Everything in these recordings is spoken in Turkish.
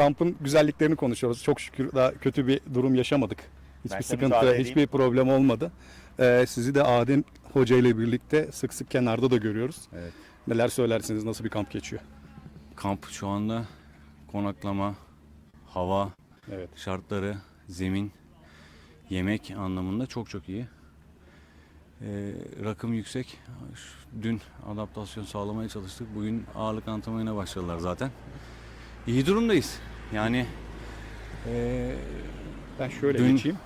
Kampın güzelliklerini konuşuyoruz. Çok şükür daha kötü bir durum yaşamadık. Hiçbir sıkıntı, hiçbir problem olmadı. Ee, sizi de Adem Hoca ile birlikte sık sık kenarda da görüyoruz. Evet. Neler söylersiniz? Nasıl bir kamp geçiyor? Kamp şu anda konaklama, hava Evet. şartları, zemin, yemek anlamında çok çok iyi. Ee, rakım yüksek. Dün adaptasyon sağlamaya çalıştık. Bugün ağırlık antrenmanına başladılar zaten. İyi durumdayız. Yani ee, Ben şöyle Dün- geçeyim.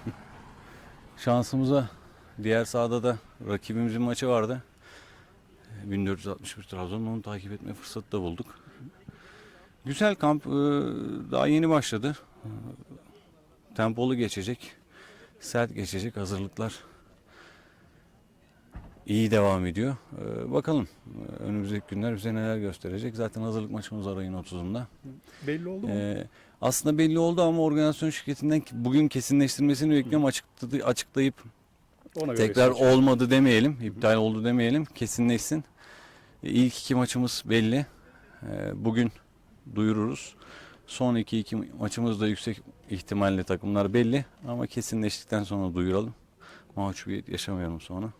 şansımıza diğer sahada da rakibimizin maçı vardı. 1461 Trabzon'un onu takip etme fırsatı da bulduk. Güzel kamp e, daha yeni başladı. E, Tempolu geçecek. Sert geçecek hazırlıklar. İyi devam ediyor. E, Bakalım e, önümüzdeki günler bize neler gösterecek. Zaten hazırlık maçımız var ayın 30'unda. Belli oldu mu? Ee, aslında belli oldu ama organizasyon şirketinden bugün kesinleştirmesini bekliyorum. Açıkladı, açıklayıp Ona göre tekrar seçeceğim. olmadı demeyelim, iptal oldu demeyelim, kesinleşsin. Ee, İlk iki maçımız belli. Ee, bugün duyururuz. Son iki iki maçımız da yüksek ihtimalle takımlar belli ama kesinleştikten sonra duyuralım. Mahcubiyet yaşamayalım sonra.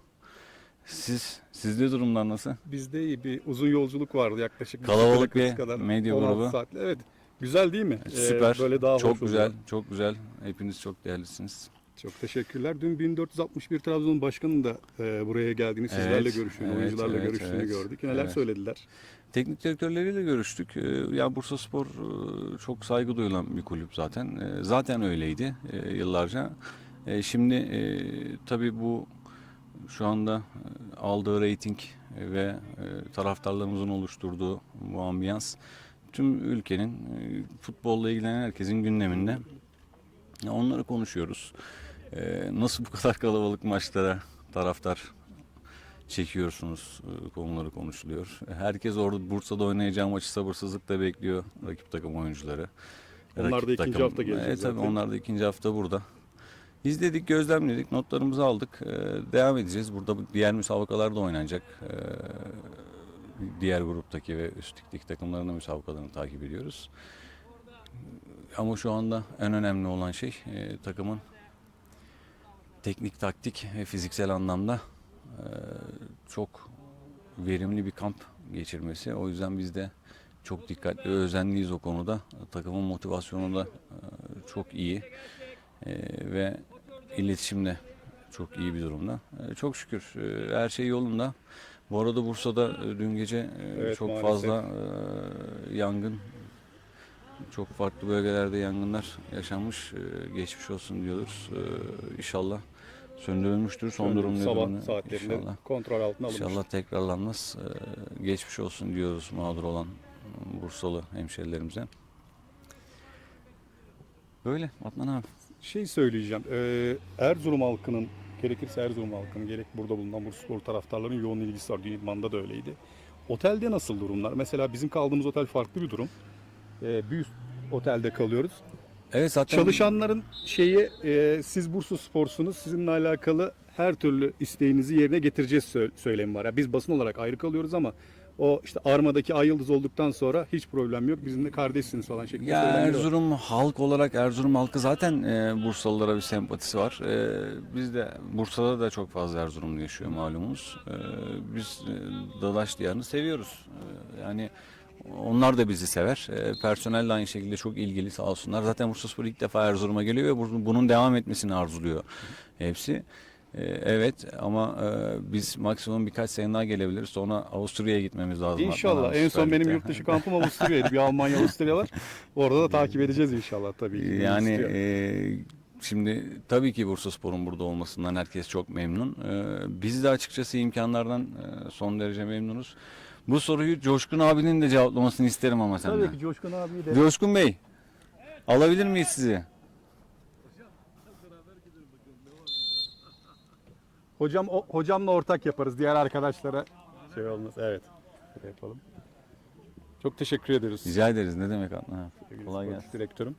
Siz, sizde durumlar nasıl? Bizde iyi bir uzun yolculuk vardı yaklaşık. Kalabalık bir kadar. medya 16 grubu. saatli. Evet. Güzel değil mi? Ee, Süper. böyle daha çok güzel, oluyor. çok güzel. Hepiniz çok değerlisiniz. Çok teşekkürler. Dün 1461 Trabzon Başkanı'nın da e, buraya geldiğini, sizlerle Evet, görüştüğünü, evet, oyuncularla evet, görüştüğünü evet. gördük. Neler Evet. söylediler? Teknik direktörleriyle görüştük. Ee, Ya Bursa Spor e, çok saygı duyulan bir kulüp zaten. E, Zaten öyleydi e, yıllarca. E, Şimdi e, tabii bu şu anda e, aldığı reyting ve e, taraftarlarımızın oluşturduğu bu ambiyans tüm ülkenin e, futbolla ilgilenen herkesin gündeminde. Onları konuşuyoruz. E, Nasıl bu kadar kalabalık maçlara taraftar çekiyorsunuz e, konuları konuşuluyor. Herkes orada Bursa'da oynayacağı maçı sabırsızlıkla bekliyor rakip takım oyuncuları. Onlar da Rakip ikinci hafta gelecek Evet tabii zaten. onlar da ikinci hafta burada. İzledik, gözlemledik, notlarımızı aldık. E, devam edeceğiz. Burada diğer müsabakalar da oynanacak. E, diğer gruptaki ve üst ligdeki takımların da müsabakalarını takip ediyoruz. Ama şu anda en önemli olan şey e, takımın teknik, taktik ve fiziksel anlamda e, çok verimli bir kamp geçirmesi. O yüzden biz de çok dikkatli özenliyiz o konuda. Takımın motivasyonu da e, çok iyi E, ve iletişim de çok iyi bir durumda. E, çok şükür e, her şey yolunda. Bu arada Bursa'da e, dün gece e, Evet, çok maalesef. fazla e, yangın çok farklı bölgelerde yangınlar yaşanmış. E, geçmiş olsun diyoruz. E, inşallah söndürülmüştür. Son durum Sabah durumda? saatlerinde İnşallah. kontrol altına alınmış. İnşallah tekrarlanmaz. Ee, geçmiş olsun diyoruz mağdur olan Bursalı hemşerilerimize. Böyle Adnan abi. Şey söyleyeceğim. e, Erzurum halkının gerekirse Erzurum halkının gerek burada bulunan Bursaspor taraftarların yoğun ilgisi var. Dün idmanda da öyleydi. Otelde nasıl durumlar? Mesela bizim kaldığımız otel farklı bir durum. E, bir üst otelde kalıyoruz. Evet zaten Çalışanların şeyi e, siz Bursa Spor'sunuz. Sizinle alakalı her türlü isteğinizi yerine getireceğiz sö- söylemi var. Yani biz basın olarak ayrı kalıyoruz ama o işte Arma'daki Ay Yıldız olduktan sonra hiç problem yok. Bizimle kardeşsiniz falan şeklinde ya söylemleri var. Erzurum halk olarak Erzurum halkı zaten e, Bursalılara bir sempatisi var. E, biz de Bursa'da da çok fazla Erzurumlu yaşıyor malumuz. E, biz e, Dadaş diyarını seviyoruz. E, yani onlar da bizi sever. E, personel de aynı şekilde çok ilgili sağ olsunlar. Zaten Bursaspor ilk defa Erzurum'a geliyor ve bu- bunun devam etmesini arzuluyor hepsi. E, evet ama e, biz maksimum birkaç sene daha gelebiliriz. Sonra Avusturya'ya gitmemiz lazım. İnşallah. En son benim yurt dışı kampım Avusturya'ydı. Bir Almanya Avusturya var. Orada da takip edeceğiz inşallah tabii ki. Yani e, şimdi tabii ki Bursaspor'un burada olmasından herkes çok memnun. E, biz de açıkçası imkanlardan e, son derece memnunuz. Bu soruyu Coşkun abinin de cevaplamasını isterim ama senden. Tabii ki Coşkun abi de. Coşkun Bey, alabilir miyiz sizi? Hocam o, hocamla ortak yaparız. Diğer arkadaşlara şey olmaz. Evet. Böyle yapalım. Çok teşekkür ederiz. Rica ederiz. Ne demek Adnan abi? Kolay sportif gelsin. Direktörüm.